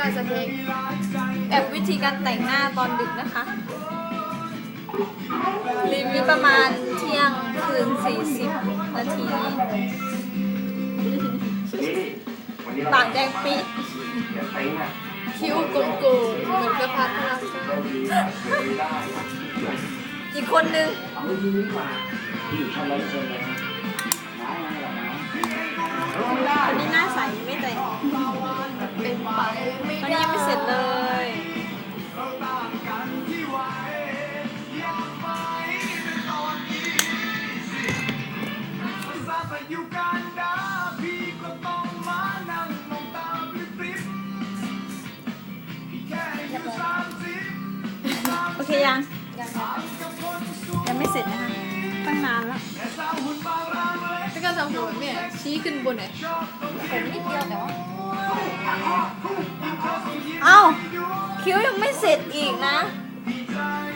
การสเต็กแบบวิธีการแต่งหน้าตอนดึกนะคะ รีวิวประมาณเที่ยงคืน 40 นาทีปากแดงปีดคิ้วกลมๆเหมือนกระพัดพลาสติกอีกคนนึง ยู่กันดาพี่ก็ต้องมานั่งมองตาปริบๆพี่แค่อายุสามสิบโอเคยังยังกับคนสวยยังไม่เสร็จนะคะตั้งนานแล้วแต่สาวหุ่นบางร่างเล็กถ้าการทำผมแบบเนี่ย ชี้ขึ้นบนเนี่ยชอบตรงที่ผมนิดเดียวแต่ว่าเอ้าคิ้วยังไม่เสร็จอีกนะเ